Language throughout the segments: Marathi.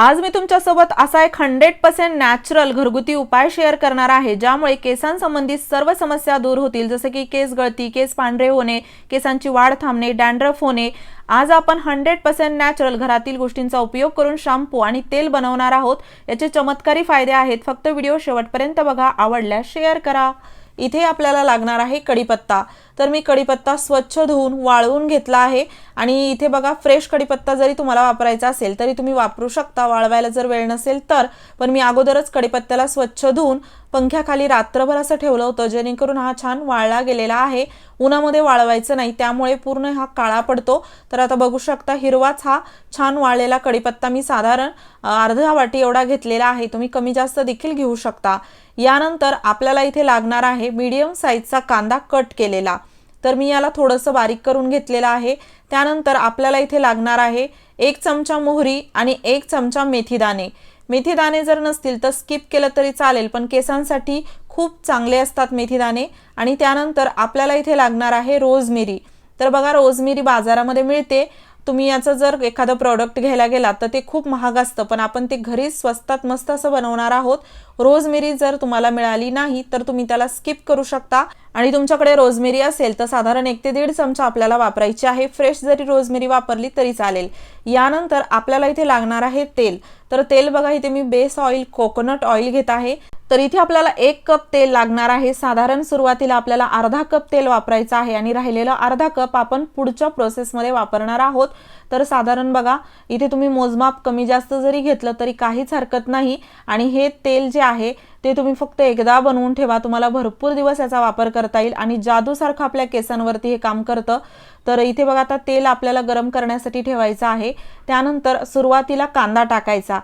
आज मी तुमच्यासोबत असा एक हंड्रेड पर्सेंट नॅचरल घरगुती उपाय शेअर करणार आहे ज्यामुळे केसांसंबंधित सर्व समस्या दूर होतील. जसे की केस गळती केस पांढरे होणे केसांची वाढ थांबणे डॅन्ड्रफ होणे. आज आपण हंड्रेड पर्सेंट नॅचरल घरातील गोष्टींचा उपयोग करून शॅम्पू आणि तेल बनवणार आहोत. याचे चमत्कारी फायदे आहेत. फक्त व्हिडिओ शेवटपर्यंत बघा. आवडल्यास शेअर करा. इथे आपल्याला लागणार आहे कढीपत्ता. तर मी कढीपत्ता स्वच्छ धुवून वाळवून घेतला आहे. आणि इथे बघा फ्रेश कढीपत्ता जरी तुम्हाला वापरायचा असेल तरी तुम्ही वापरू शकता. वाळवायला जर वेळ नसेल तर. पण मी अगोदरच कढीपत्त्याला स्वच्छ धुवून पंख्याखाली रात्रभर असं ठेवलं होतं जेणेकरून हा छान वाळला गेलेला आहे. उन्हामध्ये वाळवायचं नाही त्यामुळे पूर्ण हा काळा पडतो. तर आता बघू शकता हिरवाच हा छान वाळलेला कढीपत्ता मी साधारण अर्धा वाटी एवढा घेतलेला आहे. तुम्ही कमी जास्त देखील घेऊ शकता. यानंतर आपल्याला इथे लागणार आहे मीडियम साईजचा कांदा कट केलेला. तर मी याला थोडंसं बारीक करून घेतलेलं आहे. त्यानंतर आपल्याला इथे लागणार आहे एक चमचा मोहरी आणि एक चमचा मेथीदाणे. मेथीदाणे जर नसतील तर स्किप केलं तरी चालेल पण केसांसाठी खूप चांगले असतात मेथीदाणे आणि त्यानंतर आपल्याला इथे लागणार आहे रोजमिरी. तर बघा रोजमिरी बाजारामध्ये मिळते. तुम्ही याचं जर एखादं प्रॉडक्ट घ्यायला गेलात तर ते खूप महाग असतं. पण आपण ते घरी स्वस्तात मस्त असं बनवणार आहोत. रोजमेरी जर तुम्हाला मिळाली नाही तर तुम्ही त्याला स्किप करू शकता. आणि तुमच्याकडे रोजमेरी असेल तर साधारण एक ते दीड चमचा आपल्याला वापरायची आहे. फ्रेश जरी रोजमेरी वापरली तरी चालेल. यानंतर आपल्याला इथे लागणार आहे तेल. तर तेल बघा इथे मी बेस ऑइल कोकोनट ऑइल घेत आहे. तर इथे आपल्याला एक कप तेल लागणार आहे. साधारण सुरुवातीला आपल्याला अर्धा कप तेल वापरायचं आहे आणि राहिलेलं अर्धा कप आपण पुढच्या प्रोसेसमध्ये वापरणार आहोत. तर साधारण बघा इथे तुम्ही मोजमाप कमी जास्त जरी घेतलं तरी काहीच हरकत नाही. आणि हे तेल जे आहे ते तुम्ही फक्त एकदा बनवून ठेवा. तुम्हाला भरपूर दिवस याचा वापर करता येईल आणि जादूसारखं आपल्या केसांवरती हे काम करतं. तर इथे बघा आता तेल आपल्याला गरम करण्यासाठी ठेवायचं आहे. त्यानंतर सुरुवातीला कांदा टाकायचा.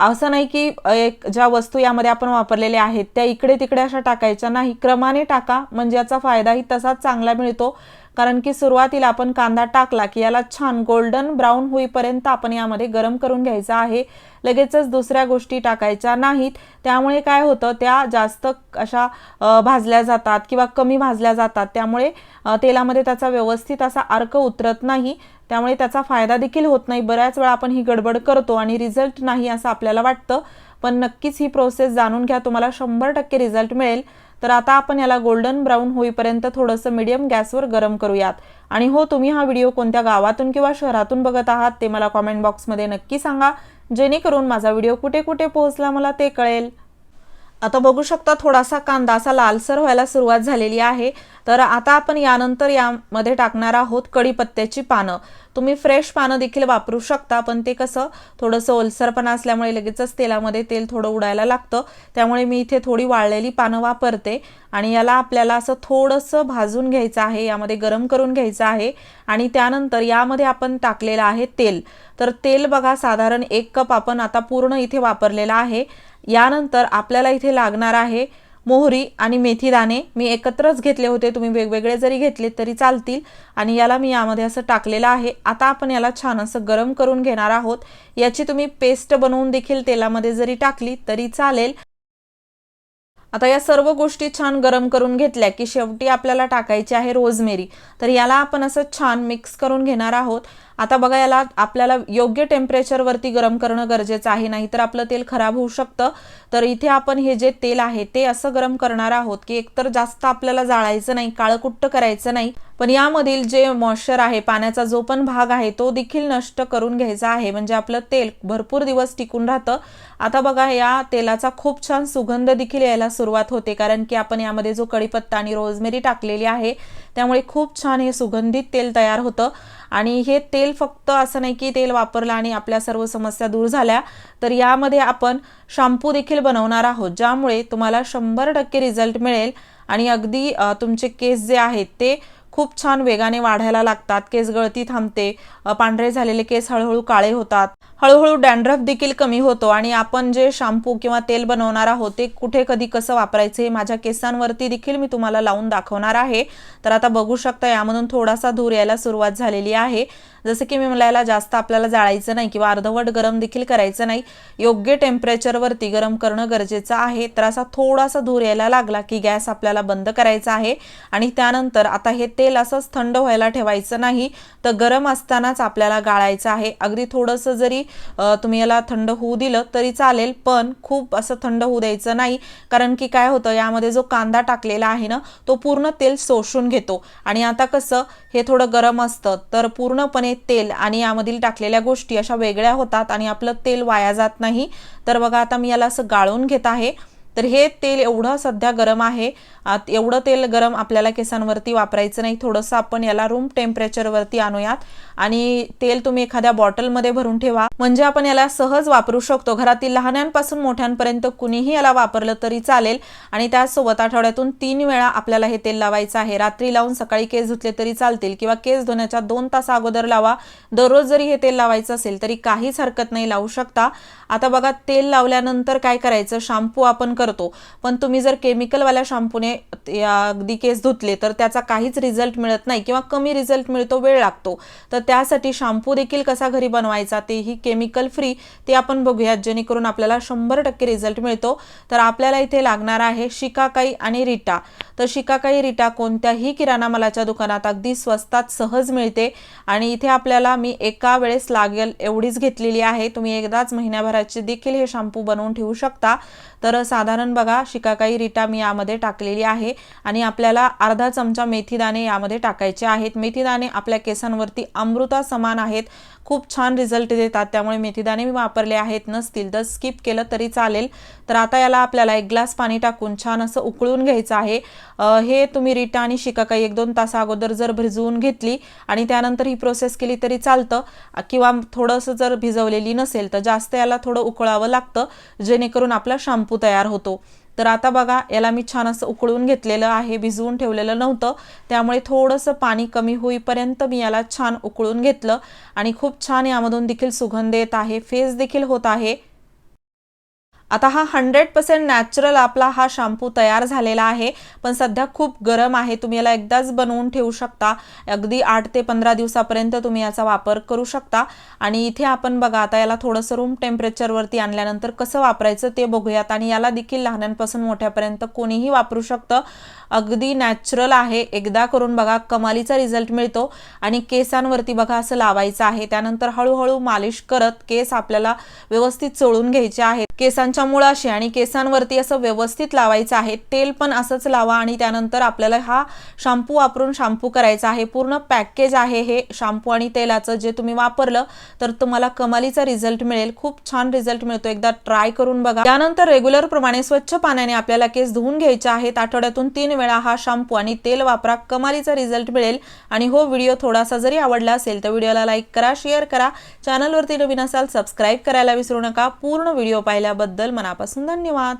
असं नाही की एक ज्या वस्तू यामध्ये आपण वापरलेल्या आहेत त्या इकडे तिकडे अशा टाकायच्या नाही. क्रमाने टाका म्हणजे याचा फायदाही तसाच चांगला मिळतो. कारण की सुरुवातीला आपण कांदा टाकला की याला छान गोल्डन ब्राऊन होईपर्यंत आपण यामध्ये गरम करून घ्यायचा आहे. लगेचच दुसऱ्या गोष्टी टाकायच्या नाहीत. त्यामुळे काय होतं त्या जास्त अशा भाजल्या जातात किंवा कमी भाजल्या जातात. त्यामुळे तेलामध्ये त्याचा व्यवस्थित असा अर्क उतरत नाही. त्यामुळे त्याचा फायदा देखील होत नाही. बऱ्याच वेळा आपण ही गडबड करतो आणि रिझल्ट नाही असं आपल्याला वाटतं. पण नक्कीच ही प्रोसेस जाणून घ्या. तुम्हाला शंभर टक्के रिझल्ट मिळेल. तर आता आपण याला गोल्डन ब्राऊन होईपर्यंत थोडंसं मीडियम गॅसवर गरम करूयात. आणि हो तुम्ही हा व्हिडिओ कोणत्या गावातून किंवा शहरातून बघत आहात ते मला कॉमेंट बॉक्समध्ये नक्की सांगा. जेणेकरून माझा व्हिडिओ कुठे कुठे पोहोचला मला ते कळेल. आता बघू शकता थोडासा कांदा असा लालसर व्हायला सुरुवात झालेली आहे. तर आता आपण यानंतर यामध्ये टाकणार आहोत कढीपत्त्याची पानं. तुम्ही फ्रेश पानं देखील वापरू शकता पण ते कसं थोडंसं ओलसरपणा असल्यामुळे लगेचच तेलामध्ये तेल थोडं उडायला लागतं. त्यामुळे मी इथे थोडी वाळलेली पानं वापरते आणि याला आपल्याला असं थोडंसं भाजून घ्यायचं आहे यामध्ये गरम करून घ्यायचं आहे आणि त्यानंतर यामध्ये आपण टाकलेलं आहे तेल. तर तेल बघा साधारण एक कप आपण आता पूर्ण इथे वापरलेलं आहे. यानंतर आपल्याला इथे लागणार आहे मोहरी आणि मेथी दाणे. मी एकत्रच घेतले होते. तुम्ही वेगवेगळे जरी घेतले तरी चालतील. आणि याला मी यामध्ये असं टाकलेलं आहे. आता आपण याला छान असं गरम करून घेणार आहोत. याची तुम्ही पेस्ट बनवून देखील तेलामध्ये जरी टाकली तरी चालेल. आता या सर्व गोष्टी छान गरम करून घेतल्या की शेवटी आपल्याला टाकायची आहे रोजमेरी. तर याला आपण असं छान मिक्स करून घेणार आहोत. आता बघा याला आपल्याला योग्य टेम्परेचरवरती गरम करणं गरजेचं आहे. नाहीतर आपलं तेल खराब होऊ शकतं. तर इथे आपण हे जे तेल आहे ते असं गरम करणार आहोत की एकतर जास्त आपल्याला जाळायचं नाही काळकुट्ट करायचं नाही. पण यामधील जे मॉइश्चर आहे पाण्याचा जो पण भाग आहे तो देखील नष्ट करून घ्यायचा आहे. म्हणजे आपलं तेल भरपूर दिवस टिकून राहतं. आता बघा या तेलाचा खूप छान सुगंध देखील यायला सुरुवात होते. कारण की आपण यामध्ये जो कढीपत्ता आणि रोजमेरी टाकलेली आहे त्यामुळे खूप छान हे सुगंधित तेल तयार होतं. आणि हे तेल फक्त असं नाही की तेल वापरलं आणि आपल्या सर्व समस्या दूर झाल्या तर यामध्ये आपण शॅम्पू देखील बनवणार आहोत ज्यामुळे तुम्हाला शंभर टक्के रिझल्ट मिळेल. आणि अगदी तुमचे केस जे आहेत ते खूप छान वेगाने वाढायला लागतात. केस गळती थांबते. पांढरे झालेले केस हळूहळू काळे होतात. हळूहळू डॅन्ड्रफ देखील कमी होतो आणि आपण जे शॅम्पू किंवा तेल बनवणार आहोत ते कुठे कधी कसं वापरायचं हे माझ्या केसांवरती देखील मी तुम्हाला लावून दाखवणार आहे. तर आता बघू शकता यामधून थोडासा धूर यायला सुरुवात झालेली आहे. जसं की मी मला जास्त आपल्याला जाळायचं नाही किंवा अर्धवट गरम देखील करायचं नाही. योग्य टेम्परेचरवरती गरम करणं गरजेचं आहे. तर असा थोडासा धूर यायला लागला की गॅस आपल्याला बंद करायचा आहे. आणि त्यानंतर आता हे तेल असंच थंड व्हायला ठेवायचं नाही. तर गरम असतानाच आपल्याला गाळायचं आहे. अगदी थोडंसं जरी तुम्ही याला थंड होऊ दिलं तरी चालेल पण खूप असं थंड होऊ द्यायचं नाही. कारण की काय होतं यामध्ये जो कांदा टाकलेला आहे ना तो पूर्ण तेल शोषून घेतो. आणि आता कसं हे थोडं गरम असतं तर पूर्णपणे तेल आणि यामधील टाकलेल्या गोष्टी अशा वेगळ्या होतात आणि आपलं तेल वाया जात नाही. तर बघा आता मी याला असं गाळून घेत आहे. तर हे तेल एवढं सध्या गरम आहे एवढं तेल गरम आपल्याला केसांवरती वापरायचं नाही. थोडंसं आपण याला रूम टेम्परेचरवरती आणूयात. आणि तेल तुम्ही एखाद्या बॉटलमध्ये भरून ठेवा. म्हणजे आपण याला सहज वापरू शकतो. घरातील लहानांपासून मोठ्यांपर्यंत कुणीही याला वापरलं तरी चालेल. आणि त्याचसोबत आठवड्यातून तीन वेळा आपल्याला हे तेल लावायचं आहे. रात्री लावून सकाळी केस धुतले तरी चालतील किंवा केस धुण्याच्या दोन तास अगोदर लावा. दररोज जरी हे तेल लावायचं असेल तरी काहीच हरकत नाही लावू शकता. आता बघा तेल लावल्यानंतर काय करायचं? शॅम्पू आपण करतो. पण तुम्ही जर केमिकलवाल्या शॅम्पूने ते अगदी केस धुतले तर त्याचा काहीच रिझल्ट मिळत नाही किंवा कमी रिझल्ट मिळतो वेळ लागतो. तर त्यासाठी शॅम्पू देखील कसा घरी बनवायचा तेही केमिकल फ्री ते आपण बघूयात. जेणेकरून आपल्याला शंभर टक्के रिझल्ट मिळतो. तर आपल्याला इथे लागणार आहे शिकाकाई आणि रिटा. तर शिकाकाई रिटा कोणत्याही किराणा मालाच्या दुकानात अगदी स्वस्तात सहज मिळते. आणि इथे आपल्याला मी एका वेळेस लागेल एवढीच घेतलेली आहे. तुम्ही एकदाच महिन्याभराचे देखील हे शॅम्पू बनवून ठेवू शकता. तर साधारण बघा शिकाकाई रिटा मी यामध्ये टाकलेली आहे आणि आपल्याला अर्धा चमचा मेथीदाणे यामध्ये टाकायचे आहेत. मेथीदाणे आपल्या केसांवरती अमृता समान आहेत. खूप छान रिझल्ट देतात. त्यामुळे मेथीदाणे मी वापरले आहेत नसतील तर स्किप केलं तरी चालेल. तर आता याला आपल्याला एक ग्लास पाणी टाकून छान असं उकळून घ्यायचं आहे. हे तुम्ही रिटा आणि शिकाकाई एक दोन तासा अगोदर जर भिजवून घेतली आणि त्यानंतर ही प्रोसेस केली तरी चालतं. किंवा थोडंसं जर भिजवलेली नसेल तर जास्त याला थोडं उकळावं लागतं. जेणेकरून आपला शॅम्पू तयार होतो. तर आता बघा याला मी छान असं उकळून घेतलेलं आहे भिजवून ठेवलेलं नव्हतं. त्यामुळे थोडंसं पाणी कमी होईपर्यंत मी याला छान उकळून घेतलं. आणि खूप छान यामधून देखील सुगंध येत आहे फेस देखील होत आहे. आता हा हंड्रेड पर्सेंट नॅचरल आपला हा शॅम्पू तयार झालेला आहे पण सध्या खूप गरम आहे. तुम्ही याला एकदाच बनवून ठेवू शकता. अगदी आठ ते पंधरा दिवसापर्यंत तुम्ही याचा वापर करू शकता. आणि इथे आपण बघा आता याला थोडंसं रूम टेम्परेचरवरती आणल्यानंतर कसं वापरायचं ते बघूयात. आणि याला देखील लहानांपासून मोठ्यापर्यंत कोणीही वापरू शकतं. अगदी नॅचरल आहे. एकदा करून बघा कमालीचा रिझल्ट मिळतो. आणि केसांवरती बघा असं लावायचं आहे. त्यानंतर हळूहळू मालिश करत केस आपल्याला व्यवस्थित चोळून घ्यायचे आहेत. केसांच्या मुळाशी आणि केसांवरती असं व्यवस्थित लावायचं आहे. तेल पण असंच लावा आणि त्यानंतर आपल्याला हा शॅम्पू वापरून शॅम्पू करायचा आहे. पूर्ण पॅकेज आहे हे शॅम्पू आणि तेलाचं जे तुम्ही वापरलं तर तुम्हाला कमालीचा रिझल्ट मिळेल. खूप छान रिझल्ट मिळतो. एकदा ट्राय करून बघा. त्यानंतर रेग्युलर प्रमाणे स्वच्छ पाण्याने आपल्याला केस धुवून घ्यायचे आहेत. आठवड्यातून तीन वेळा हा शॅम्पू आणि तेल वापरा. कमालीचा रिझल्ट मिळेल. आणि हो व्हिडिओ थोडासा जरी आवडला असेल तर व्हिडिओला लाईक करा शेअर करा. चॅनलवरती नवीन असाल सबस्क्राईब करायला विसरू नका. पूर्ण व्हिडिओ पाहिल्याबद्दल मनापासून धन्यवाद.